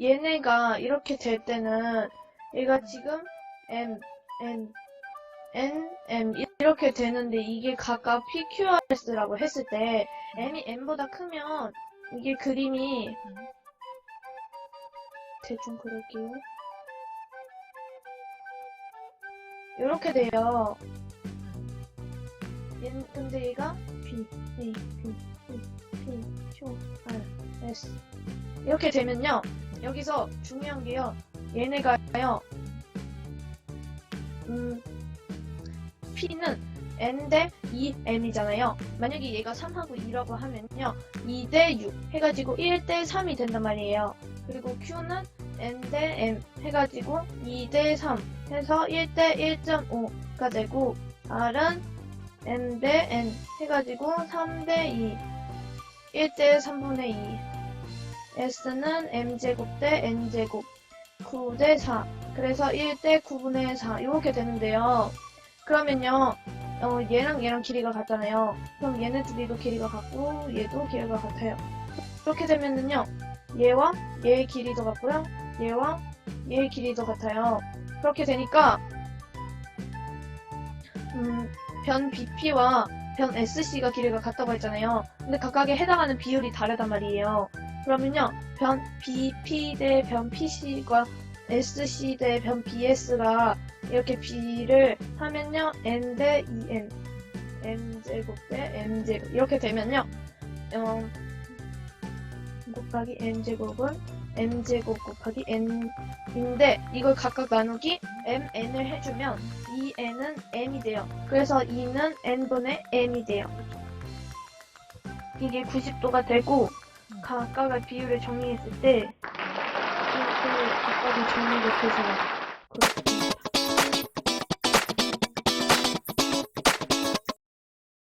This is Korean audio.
얘네가 이렇게 될 때는 얘가 지금 M, N, N, M 이렇게 되는데 이게 각각 PQRS라고 했을 때 M이 N보다 크면 이게 그림이 대충 그릴게요. 이렇게 돼요. 얘, 근데 얘가 B, A, B, B, P, Q, R, S 이렇게 되면요. 여기서 중요한 게요. 얘네가요. 음, P는 N 대 2M이잖아요. 만약에 얘가 3하고 2라고 하면요. 2 대 6 해가지고 1 대 3이 된단 말이에요. 그리고 Q는 N 대 M 해가지고 2 대 3 해서 1 대 1.5가 되고 R은 M 대 N 해가지고 3 대 2 1 대 3분의 2 S는 M제곱 대 N제곱 9 대 4 그래서 1 대 9분의 4 이렇게 되는데요. 그러면요 어, 얘랑 얘랑 길이가 같잖아요. 그럼 얘네 둘이도 길이가 같고 얘도 길이가 같아요. 이렇게 되면은요 얘와 얘의 길이도 같고요. 얘와 얘의 길이도 같아요. 그렇게 되니까 음, 변 BP와 변 SC가 길이가 같다고 했잖아요. 근데 각각에 해당하는 비율이 다르단 말이에요. 그러면요, 변 BP 대 변 PC과 SC 대 변 BS가 이렇게 B를 하면요, N 대 2N, N제곱 대 M제곱 이렇게 되면요, 어, 곱하기 N제곱은 M제곱 곱하기 N인데 이걸 각각 나누기 MN을 해주면 2N은 M이 돼요. 그래서 2는 N분의 M이 돼요. 이게 90도가 되고 각각의 비율을 정리했을 때 이렇게 각각의 해서 그렇게